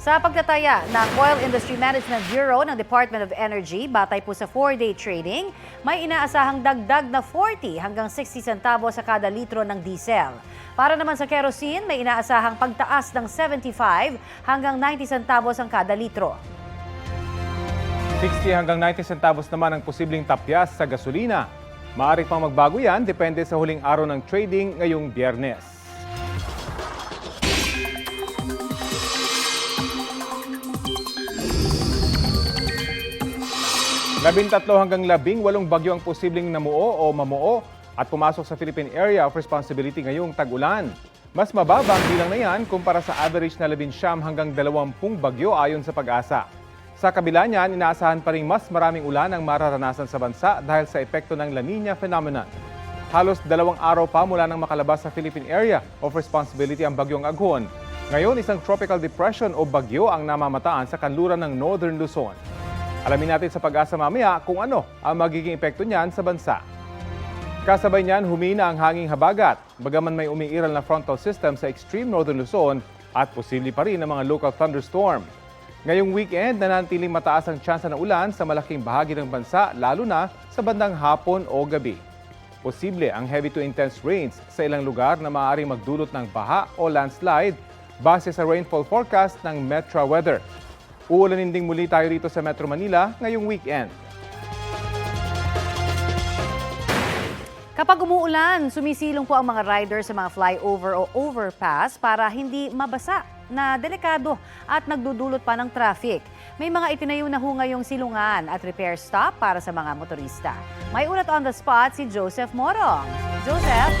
Sa pagtataya ng Oil Industry Management Bureau ng Department of Energy, batay po sa 4-day trading, may inaasahang dagdag na 40 hanggang 60 centavos sa kada litro ng diesel. Para naman sa kerosene, may inaasahang pagtaas ng 75 hanggang 90 centavos ang kada litro. 60 hanggang 90 centavos naman ang posibleng tapyas sa gasolina. Maaari pang magbago yan depende sa huling araw ng trading ngayong biyernes. Labintatlo hanggang labing walong bagyo ang posibleng namuo o mamuo at pumasok sa Philippine Area of Responsibility ngayong tag-ulan. Mas mababa ang bilang na yan kumpara sa average na labinsyam hanggang dalawampung bagyo ayon sa pag-asa. Sa kabila niyan, inaasahan pa rin mas maraming ulan ang mararanasan sa bansa dahil sa epekto ng La Nina phenomenon. Halos dalawang araw pa mula nang makalabas sa Philippine Area of Responsibility ang bagyong Aghon. Ngayon, isang tropical depression o bagyo ang namamataan sa kanluran ng Northern Luzon. Alamin natin sa pag-asa mamaya kung ano ang magiging epekto niyan sa bansa. Kasabay niyan, humina ang hanging habagat, bagaman may umiiral na frontal system sa extreme northern Luzon at posible pa rin ang mga local thunderstorm. Ngayong weekend, nananatiling mataas ang tsansa ng ulan sa malaking bahagi ng bansa, lalo na sa bandang hapon o gabi. Posible ang heavy to intense rains sa ilang lugar na maaaring magdulot ng baha o landslide base sa rainfall forecast ng Metra Weather. Uulanin ding muli tayo rito sa Metro Manila ngayong weekend. Kapag umuulan, sumisilong po ang mga rider sa mga flyover o overpass para hindi mabasa na delikado at nagdudulot pa ng traffic. May mga itinayo na ho ngayong silungan at repair stop para sa mga motorista. May ulat on the spot si Joseph Morong. Joseph?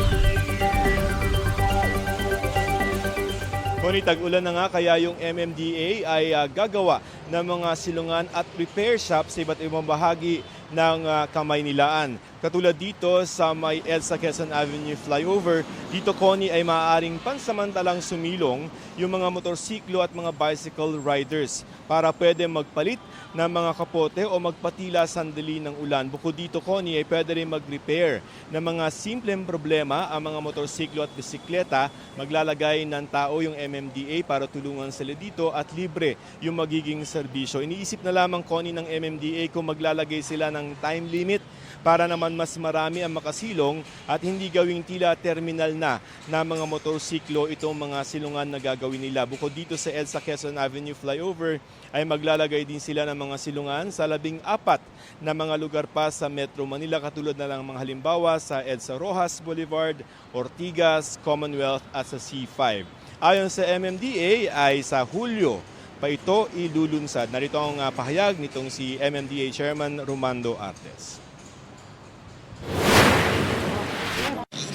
Ngunit tag-ulan na nga kaya yung MMDA ay ah, gagawa ng mga silungan at repair shop sa iba't ibang bahagi ng ah, Kamaynilaan. Katulad dito sa may EDSA Quezon Avenue flyover, dito Connie ay maaaring pansamantalang sumilong yung mga motorsiklo at mga bicycle riders para pwede magpalit ng mga kapote o magpatila sandali ng ulan. Bukod dito Connie ay pwede rin mag-repair ng mga simpleng problema ang mga motorsiklo at bisikleta. Maglalagay ng tao yung MMDA para tulungan sila dito at libre yung magiging serbisyo. Iniisip na lamang Connie ng MMDA kung maglalagay sila ng time limit para naman mas marami ang makasilong at hindi gawing tila terminal na na mga motorsiklo itong mga silungan na gagawin nila. Bukod dito sa EDSA Quezon Avenue flyover ay maglalagay din sila ng mga silungan sa labing apat na mga lugar pa sa Metro Manila katulad na lang mga halimbawa sa EDSA Rojas Boulevard, Ortigas, Commonwealth at sa C5. Ayon sa MMDA ay sa Hulyo pa ito ilulunsad. Narito ang ah, pahayag nitong si MMDA Chairman Romando Artes.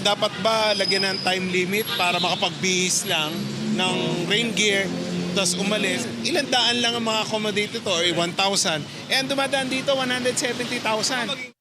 Dapat ba lagyan ng time limit para makapagbihis lang ng rain gear tapos umalis, ilan daan lang ang mga accommodate ito or 1,000. Eh, ang dumadaan dito, 170,000.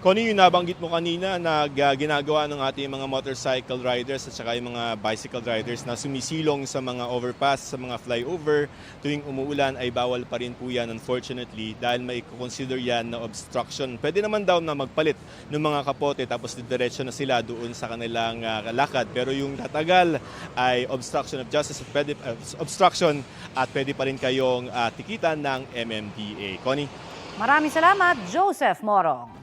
Connie, yung nabanggit mo kanina na ah, ginagawa ng ating mga motorcycle riders at saka yung mga bicycle riders na sumisilong sa mga overpass, sa mga flyover, tuwing umuulan ay bawal pa rin po yan unfortunately dahil may consider yan na obstruction. Pwede naman daw na magpalit ng mga kapote tapos didiretso na sila doon sa kanilang ah, lakad. Pero yung tatagal ay obstruction of justice, pwede, ah, obstruction at pwede pa rin kayong ah, tikitan ng MMDA. Connie? Maraming salamat, Joseph Morong.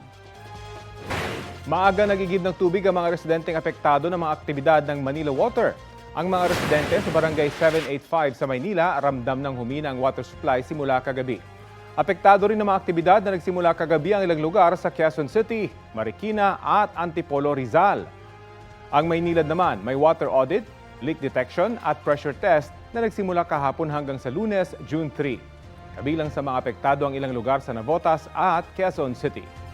Maaga nagigib ng tubig ang mga residenteng apektado ng mga aktibidad ng Manila Water. Ang mga residente sa Barangay 785 sa Maynila ramdam ng humina ang water supply simula kagabi. Apektado rin ng mga aktibidad na nagsimula kagabi ang ilang lugar sa Quezon City, Marikina at Antipolo Rizal. Ang Maynilad naman may water audit, leak detection at pressure test na nagsimula kahapon hanggang sa lunes, June 3. Kabilang sa mga apektado ang ilang lugar sa Navotas at Quezon City.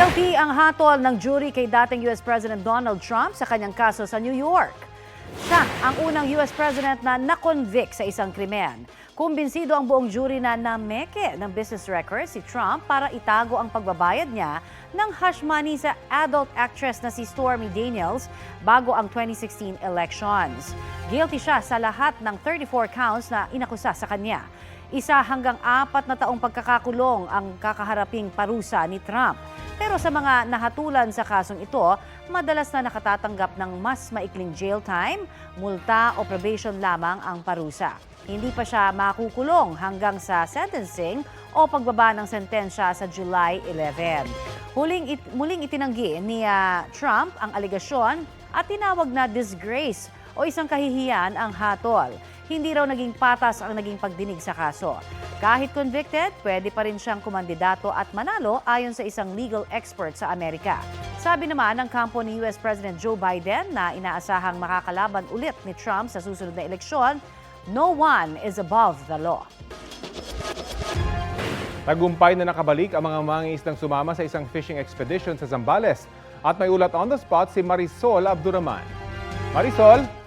Guilty ang hatol ng jury kay dating US President Donald Trump sa kanyang kaso sa New York. Siya ang unang US President na nakonvict sa isang krimen. Kumbinsido ang buong jury na nameke ng business record si Trump para itago ang pagbabayad niya ng hush money sa adult actress na si Stormy Daniels bago ang 2016 elections. Guilty siya sa lahat ng 34 counts na inakusa sa kanya. Isa hanggang apat na taong pagkakakulong ang kakaharaping parusa ni Trump. Pero sa mga nahatulan sa kasong ito, madalas na nakatatanggap ng mas maikling jail time, multa o probation lamang ang parusa. Hindi pa siya makukulong hanggang sa sentencing o pagbaba ng sentensya sa July 11. Huling it, muling itinanggi ni ah, Trump ang aligasyon at tinawag na disgrace o isang kahihiyan ang hatol. Hindi raw naging patas ang naging pagdinig sa kaso. Kahit convicted, pwede pa rin siyang kumandidato at manalo ayon sa isang legal expert sa Amerika. Sabi naman ng kampo ni US President Joe Biden na inaasahang makakalaban ulit ni Trump sa susunod na eleksyon, no one is above the law. Tagumpay na nakabalik ang mga mangingisdang sumama sa isang fishing expedition sa Zambales. At may ulat on the spot si Marisol Abduraman. Marisol?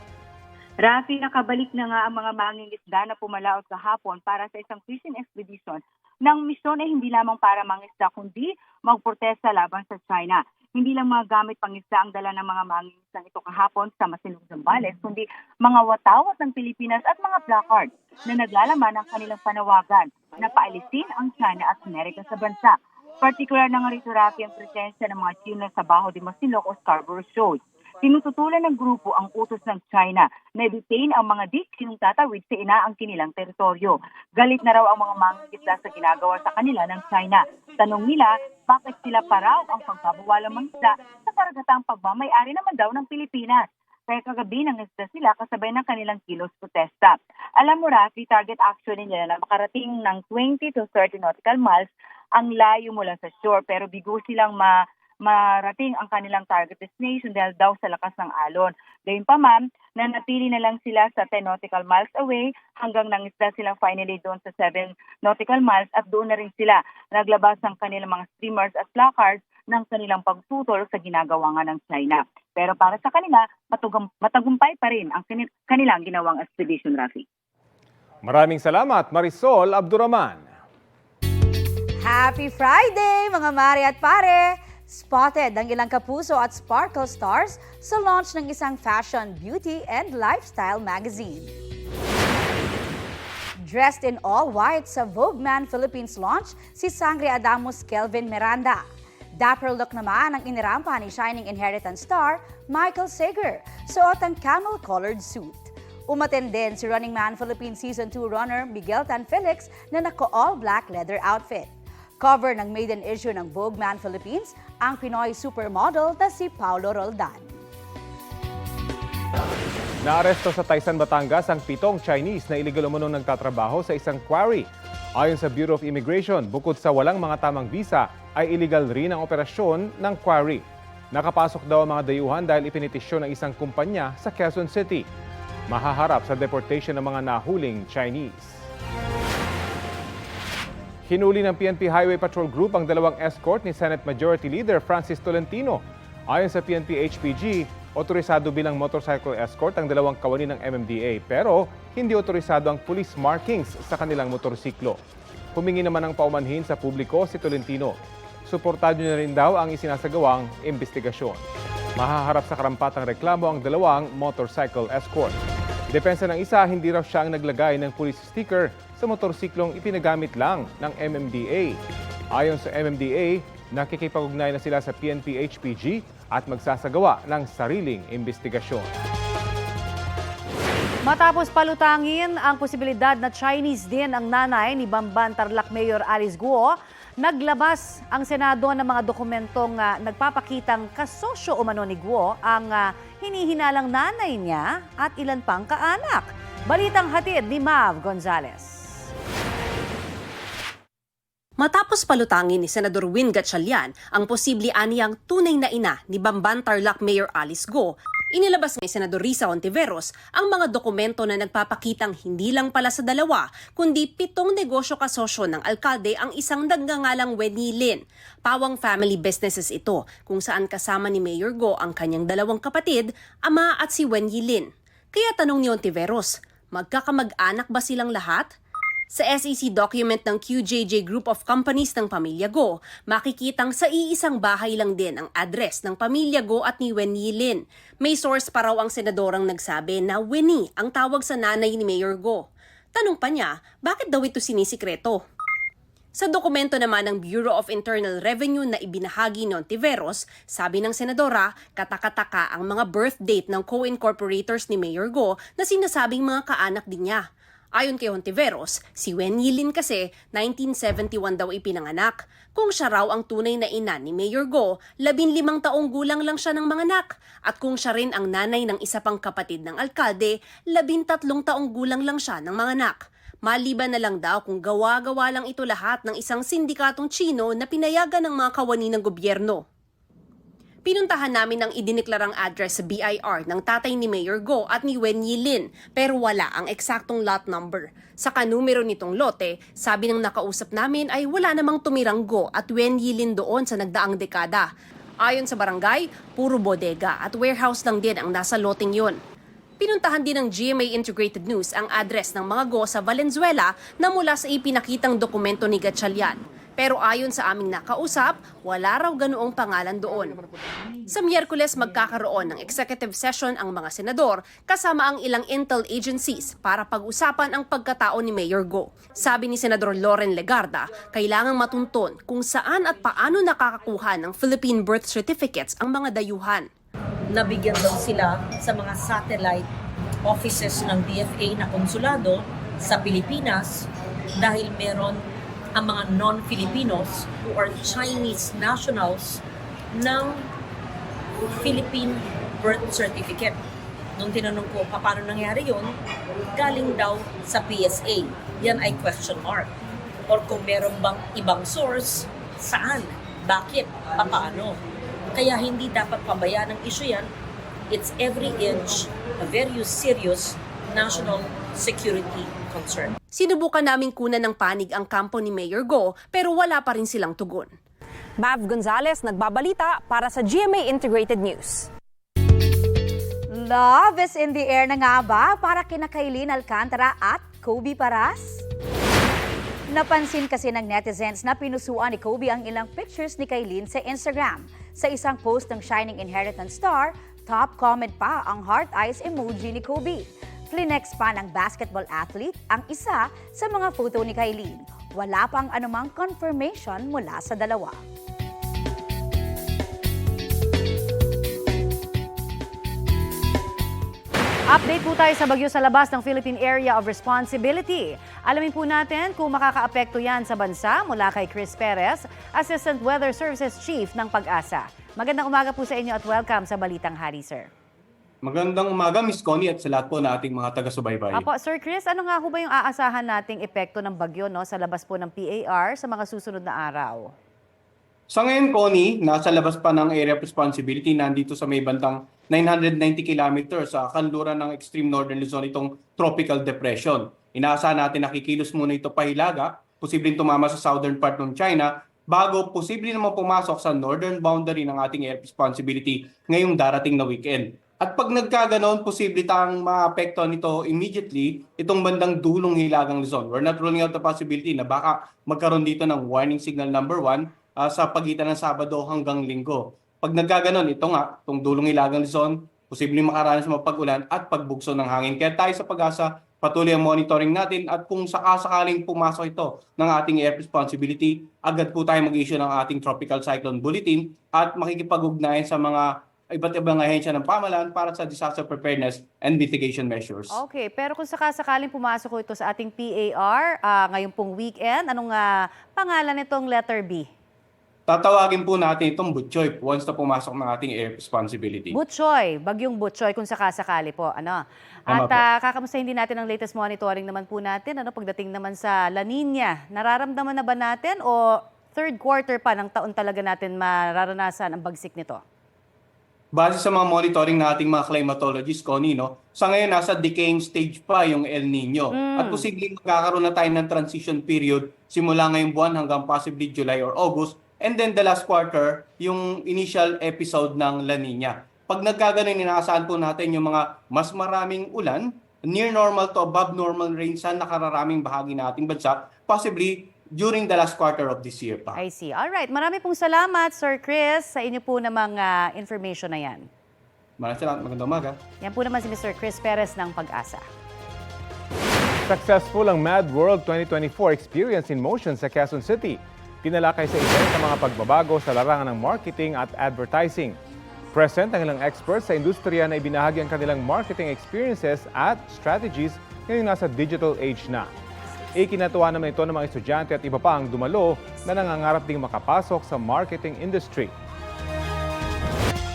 Rafi, nakabalik na nga ang mga mangingisda na pumalaot kahapon para sa isang fishing expedition ng misyon ay hindi lamang para mangisda kundi magprotesta laban sa China. Hindi lang mga gamit pangisda ang dala ng mga mangingisdang ito kahapon sa Masinong Zambales, kundi mga watawat ng Pilipinas at mga placard na naglalaman ng kanilang panawagan na paalisin ang China at Amerika sa bansa. Partikular na nga rito, Rafi, ang presensya ng mga Chino sa Baho de Masinloc o Scarborough Shoals. Tinututulan ng grupo ang utos ng China na detain ang mga di sinong tatawid sa inaang kinilang teritoryo. Galit na raw ang mga mangingisda sa ginagawa sa kanila ng China. Tanong nila, bakit sila pa raw ang pagbabawalang mangisda sa karagatang pagmamayari naman daw ng Pilipinas? Kaya kagabi nang isda sila kasabay ng kanilang kilos protesta. Alam mo Rafi, target action nila na makarating ng 20 to 30 nautical miles ang layo mula sa shore pero bigo silang ma marating ang kanilang target destination dahil daw sa lakas ng alon. Gayunpaman, nanatili na lang sila sa 10 nautical miles away hanggang nangisda sila finally doon sa 7 nautical miles at doon na rin sila naglabas ng kanilang mga streamers at placards ng kanilang pagtutol sa ginagawa nga ng China. Pero para sa kanila, matugam, matagumpay pa rin ang kani- kanilang ginawang expedition, Rafi. Maraming salamat, Marisol Abduraman. Happy Friday, mga mare at pare! Spotted ang ilang kapuso at sparkle stars sa launch ng isang fashion, beauty, and lifestyle magazine. Dressed in all white sa Vogue Man Philippines launch, si Sangre Adamus Kelvin Miranda. Dapper look naman ang inirampa ni Shining Inheritance star Michael Sager, suot ang camel-colored suit. Umaten din si Running Man Philippines Season 2 runner Miguel Tan Felix na naka-all black leather outfit. Cover ng maiden issue ng Vogue Man Philippines ang Pinoy supermodel na si Paulo Roldan. Naaresto sa Taysan, Batangas ang pitong Chinese na illegal umunong nagtatrabaho sa isang quarry. Ayon sa Bureau of Immigration, bukod sa walang mga tamang visa, ay illegal rin ang operasyon ng quarry. Nakapasok daw ang mga dayuhan dahil ipinitisyon ng isang kumpanya sa Quezon City. Mahaharap sa deportation ng mga nahuling Chinese. Hinuli ng PNP Highway Patrol Group ang dalawang escort ni Senate Majority Leader Francis Tolentino. Ayon sa PNP HPG, otorisado bilang motorcycle escort ang dalawang kawani ng MMDA pero hindi otorisado ang police markings sa kanilang motorsiklo. Humingi naman ng paumanhin sa publiko si Tolentino. Suportado niya rin daw ang isinasagawang investigasyon. Mahaharap sa karampatang reklamo ang dalawang motorcycle escort. Depensa ng isa, hindi raw siya ang naglagay ng police sticker sa motorsiklong ipinagamit lang ng MMDA. Ayon sa MMDA, nakikipag-ugnay na sila sa PNP HPG at magsasagawa ng sariling investigasyon. Matapos palutangin ang posibilidad na Chinese din ang nanay ni Bamban Tarlac Mayor Alice Guo, naglabas ang Senado ng mga dokumentong ah, nagpapakitang kasosyo umano ni Guo ang ah, hinihinalang nanay niya at ilan pang kaanak. Balitang hatid ni Mav Gonzalez. Matapos palutangin ni Senador Win Gatchalian ang posible aniyang tunay na ina ni Bamban Tarlac Mayor Alice Go, Inilabas ni Senador Risa Ontiveros ang mga dokumento na nagpapakitang hindi lang pala sa dalawa, kundi pitong negosyo kasosyo ng alkalde ang isang nagngangalang Weni Lin. Pawang family businesses ito, kung saan kasama ni Mayor Go ang kanyang dalawang kapatid, ama at si Wen Lin. Kaya tanong ni Ontiveros, magkakamag-anak ba silang lahat? Sa SEC document ng QJJ Group of Companies ng Pamilya Go, makikitang sa iisang bahay lang din ang address ng Pamilya Go at ni Wen Yilin. May source pa raw ang senadorang nagsabi na Winnie ang tawag sa nanay ni Mayor Go. Tanong pa niya, bakit daw ito sinisikreto? Sa dokumento naman ng Bureau of Internal Revenue na ibinahagi ni Ontiveros, sabi ng senadora, katakataka ang mga birth date ng co-incorporators ni Mayor Go na sinasabing mga kaanak din niya. Ayon kay Hontiveros, si Wen Yilin kasi 1971 daw ipinanganak. Kung siya raw ang tunay na ina ni Mayor Go, labing limang taong gulang lang siya ng mga anak. At kung siya rin ang nanay ng isa pang kapatid ng alkalde, labing tatlong taong gulang lang siya ng mga anak. Maliban na lang daw kung gawa-gawa lang ito lahat ng isang sindikatong Chino na pinayagan ng mga kawani ng gobyerno. Pinuntahan namin ang idineklarang address sa BIR ng tatay ni Mayor Go at ni Wen Yilin pero wala ang eksaktong lot number. Sa kanumero nitong lote, sabi ng nakausap namin ay wala namang tumirang Go at Wen Yilin doon sa nagdaang dekada. Ayon sa barangay, puro bodega at warehouse lang din ang nasa loteng yon. Pinuntahan din ng GMA Integrated News ang address ng mga go sa Valenzuela na mula sa ipinakitang dokumento ni Gatchalian. Pero ayon sa aming nakausap, wala raw ganoong pangalan doon. Sa Miyerkules magkakaroon ng executive session ang mga senador kasama ang ilang intel agencies para pag-usapan ang pagkatao ni Mayor Go. Sabi ni Senador Loren Legarda, kailangang matunton kung saan at paano nakakakuha ng Philippine birth certificates ang mga dayuhan. nabigyan daw sila sa mga satellite offices ng DFA na konsulado sa Pilipinas dahil meron ang mga non-Filipinos who are Chinese nationals ng Philippine birth certificate. Nung tinanong ko, paano nangyari yon? Galing daw sa PSA. Yan ay question mark. Or kung meron bang ibang source, saan? Bakit? Paano? Kaya hindi dapat pabayaan ng issue yan. It's every inch a very serious national security concern. Sinubukan naming kunan ng panig ang kampo ni Mayor Go pero wala pa rin silang tugon. Mav Gonzalez nagbabalita para sa GMA Integrated News. Love is in the air na nga ba para kina Kailin Alcantara at Kobe Paras? Napansin kasi ng netizens na pinusuan ni Kobe ang ilang pictures ni Kailin sa Instagram. Sa isang post ng Shining Inheritance Star, top comment pa ang heart eyes emoji ni Kobe. Flinex pa ng basketball athlete ang isa sa mga photo ni Kailin. Wala pang anumang confirmation mula sa dalawa. Update po tayo sa bagyo sa labas ng Philippine Area of Responsibility. Alamin po natin kung makakaapekto yan sa bansa mula kay Chris Perez, Assistant Weather Services Chief ng Pag-asa. Magandang umaga po sa inyo at welcome sa Balitang Hari, sir. Magandang umaga, Miss Connie, at sa lahat po na ating mga taga-subaybay. Apo, Sir Chris, ano nga ho ba yung aasahan nating epekto ng bagyo no, sa labas po ng PAR sa mga susunod na araw? Sa ngayon, Connie, nasa labas pa ng area of responsibility, nandito sa may bandang 990 kilometers sa kanluran ng extreme northern Luzon itong tropical depression. Inaasahan natin nakikilos muna ito pahilaga, posibleng tumama sa southern part ng China, bago posible naman pumasok sa northern boundary ng ating air responsibility ngayong darating na weekend. At pag nagkaganon, posible tang maapekto nito immediately itong bandang dulong hilagang Luzon. We're not ruling out the possibility na baka magkaroon dito ng warning signal number one ah, sa pagitan ng Sabado hanggang Linggo. Pag nagkaganon, ito nga, itong dulong hilagang Luzon, posibleng makaranas ng pag-ulan at pagbugso ng hangin. Kaya tayo sa pag-asa, patuloy ang monitoring natin at kung sakasakaling pumasok ito ng ating air responsibility, agad po tayo mag-issue ng ating tropical cyclone bulletin at makikipag-ugnayan sa mga iba't ibang ahensya ng pamahalaan para sa disaster preparedness and mitigation measures. Okay, pero kung sakasakaling pumasok ko ito sa ating PAR ah, ngayong pong weekend, anong ah, pangalan nitong letter B? Tatawagin po natin itong butchoy once na pumasok ng ating air responsibility. Butchoy, bagyong Butchoy kung sakasakali po. Ano? At uh, kakamustahin din natin ang latest monitoring naman po natin ano pagdating naman sa La Nina. Nararamdaman na ba natin o third quarter pa ng taon talaga natin mararanasan ang bagsik nito? Base sa mga monitoring nating mga climatologists, Connie, no, sa ngayon nasa decaying stage pa yung El Nino. At posibleng magkakaroon na tayo ng transition period simula ngayong buwan hanggang possibly July or August. And then the last quarter, yung initial episode ng La Nina. Pag nagkaganon, inaasahan po natin yung mga mas maraming ulan, near normal to above normal rain sa nakararaming bahagi ng ating bansa, possibly during the last quarter of this year pa. I see. All right. Marami pong salamat, Sir Chris, sa inyo po namang ah, information na yan. Maraming salamat. Magandang umaga. Yan po naman si Mr. Chris Perez ng Pag-asa. Successful ang Mad World 2024 Experience in Motion sa Quezon City. Tinalakay sa event ang mga pagbabago sa larangan ng marketing at advertising. Present ang ilang experts sa industriya na ibinahagi ang kanilang marketing experiences at strategies ngayong nasa digital age na. Ikinatuwa naman ito ng mga estudyante at iba pa ang dumalo na nangangarap ding makapasok sa marketing industry.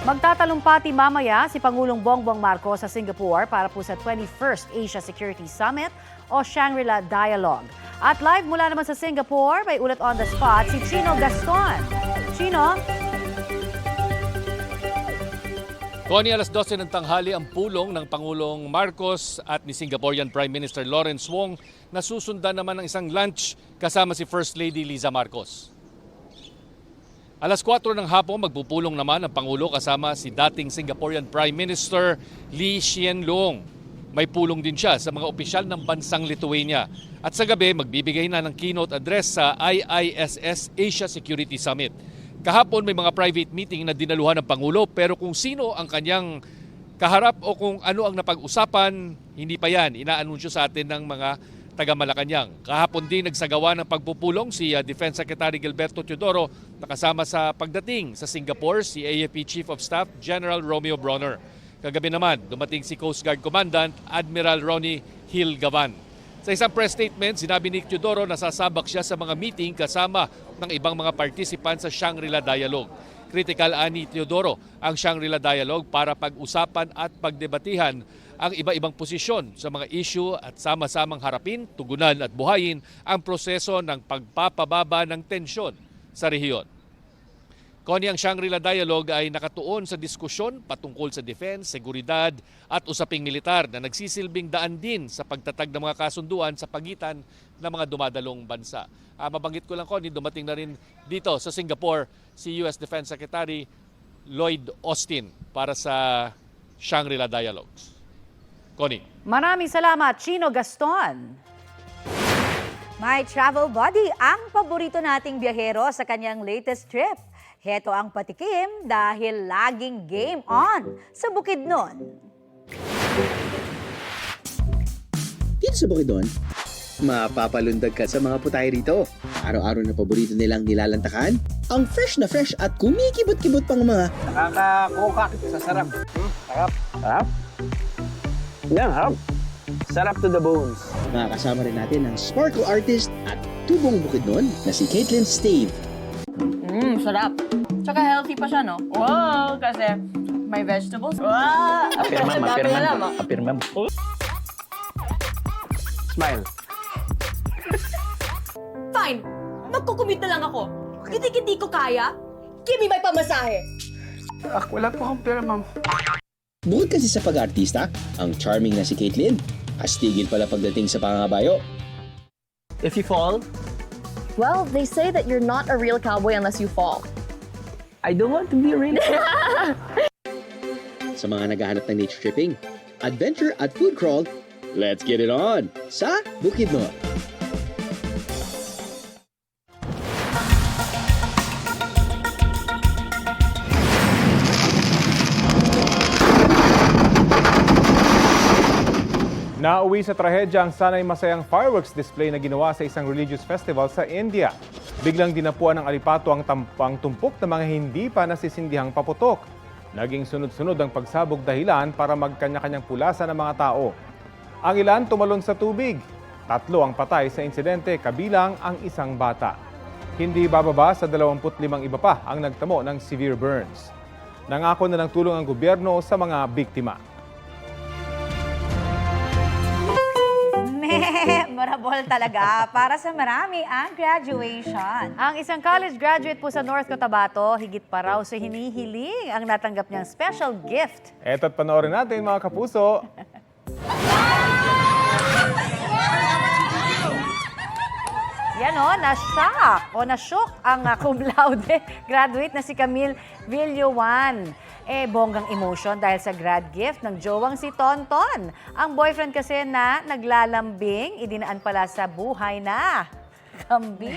Magtatalumpati mamaya si Pangulong Bongbong Marcos sa Singapore para po sa 21st Asia Security Summit o Shangri-La Dialogue. At live mula naman sa Singapore, may ulat on the spot si Chino Gaston. Chino, Connie, alas 12 ng tanghali ang pulong ng Pangulong Marcos at ni Singaporean Prime Minister Lawrence Wong na susundan naman ng isang lunch kasama si First Lady Liza Marcos. Alas 4 ng hapon magpupulong naman ang Pangulo kasama si dating Singaporean Prime Minister Lee Hsien Loong. May pulong din siya sa mga opisyal ng bansang Lithuania. At sa gabi, magbibigay na ng keynote address sa IISS Asia Security Summit. Kahapon may mga private meeting na dinaluhan ng Pangulo pero kung sino ang kanyang kaharap o kung ano ang napag-usapan, hindi pa yan. Inaanunsyo sa atin ng mga taga Malacanang. Kahapon din nagsagawa ng pagpupulong si uh, Defense Secretary Gilberto Teodoro nakasama sa pagdating sa Singapore si AFP Chief of Staff General Romeo Bronner. Kagabi naman, dumating si Coast Guard Commandant Admiral Ronnie Hill Gavan. Sa isang press statement, sinabi ni Teodoro na sasabak siya sa mga meeting kasama ng ibang mga participants sa Shangri-La Dialogue. Critical ani Teodoro ang Shangri-La Dialogue para pag-usapan at pagdebatihan ang iba-ibang posisyon sa mga issue at sama-samang harapin, tugunan at buhayin ang proseso ng pagpapababa ng tensyon sa rehiyon. Koni ang Shangri-La Dialogue ay nakatuon sa diskusyon patungkol sa defense, seguridad at usaping militar na nagsisilbing daan din sa pagtatag ng mga kasunduan sa pagitan ng mga dumadalong bansa. Ah, mabanggit ko lang, Connie, dumating na rin dito sa Singapore si US Defense Secretary Lloyd Austin para sa Shangri-La Dialogues. Connie. maraming salamat, Chino Gaston. My travel buddy, ang paborito nating biyahero sa kanyang latest trip. Heto ang patikim dahil laging game on sa Bukidnon. Dito sa Bukidnon, mapapalundag ka sa mga putay rito. Araw-araw na paborito nilang nilalantakan, ang fresh na fresh at kumikibot-kibot pang mga Nakakakuha sa sarap. Hmm, sarap. Sarap? Yan, harap. Sarap to the bones. makakasama rin natin ang sparkle artist at tubong Bukidnon na si Caitlin Stave. Mmm, sarap. Tsaka healthy pa siya, no? Wow, kasi may vegetables. Wow! Apirmam, apirmam. ah. Apirmam. Smile. Fine! Magkukumit na lang ako. Hindi-hindi ko kaya. Give me my pamasahe. Ak, wala po akong pera, ma'am. Bukod kasi sa pag-artista, ang charming na si Caitlin, astigil pala pagdating sa pangabayo. If you fall, Well, they say that you're not a real cowboy unless you fall. I don't want to be real. Sa mga naghahanap ng nature tripping, adventure at food crawl, let's get it on sa Bukidnon. Nauwi sa trahedya ang sanay masayang fireworks display na ginawa sa isang religious festival sa India. Biglang dinapuan ng alipato ang tampang tumpok ng mga hindi pa nasisindihang paputok. Naging sunod-sunod ang pagsabog dahilan para magkanya-kanyang pulasan ng mga tao. Ang ilan tumalon sa tubig. Tatlo ang patay sa insidente kabilang ang isang bata. Hindi bababa sa 25 iba pa ang nagtamo ng severe burns. Nangako na ng tulong ang gobyerno sa mga biktima. memorable talaga para sa marami ang graduation. Ang isang college graduate po sa North Cotabato, higit pa raw sa hinihiling ang natanggap niyang special gift. Eto't panoorin natin mga kapuso. Yan o, na-shock o na-shock ang uh, cum laude graduate na si Camille Villawan. Eh, bonggang emotion dahil sa grad gift ng jowang si Tonton. Ang boyfriend kasi na naglalambing, idinaan pala sa buhay na. Kambing.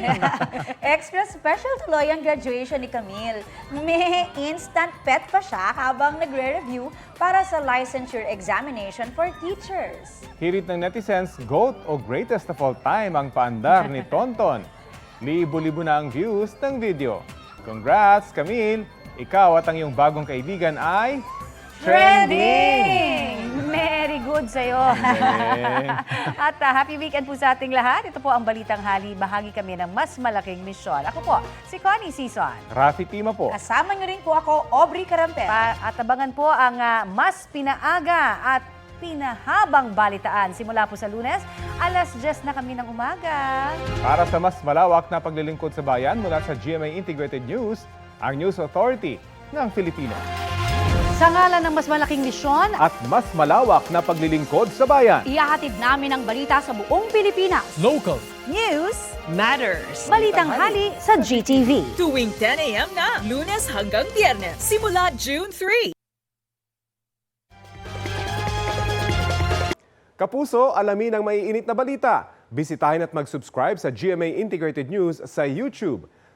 Extra special tuloy ang graduation ni Camille. May instant pet pa siya habang nagre-review para sa licensure examination for teachers. Hirit ng netizens, GOAT o greatest of all time ang paandar ni Tonton. Libo-libo na ang views ng video. Congrats, Camille! Ikaw at ang iyong bagong kaibigan ay... Trending! Very good sa'yo. At uh, happy weekend po sa ating lahat. Ito po ang Balitang Hali. Bahagi kami ng mas malaking misyon. Ako po, si Connie Sison. Rafi Tima po. Kasama niyo rin po ako, Aubrey Carampel. Pa- at abangan po ang ah, mas pinaaga at pinahabang balitaan. Simula po sa lunes, alas 10 na kami ng umaga. Para sa mas malawak na paglilingkod sa bayan mula sa GMA Integrated News, ang News Authority ng Filipino. Sa ngalan ng mas malaking misyon, At mas malawak na paglilingkod sa bayan. Ihahatid namin ang balita sa buong Pilipinas. Local. News, Matters. Balitang Hali sa GTV. Tuwing 10 a.m. na, lunes hanggang biyernes, simula June 3. Kapuso, alamin ang maiinit na balita. Bisitahin at mag-subscribe sa GMA Integrated News sa YouTube.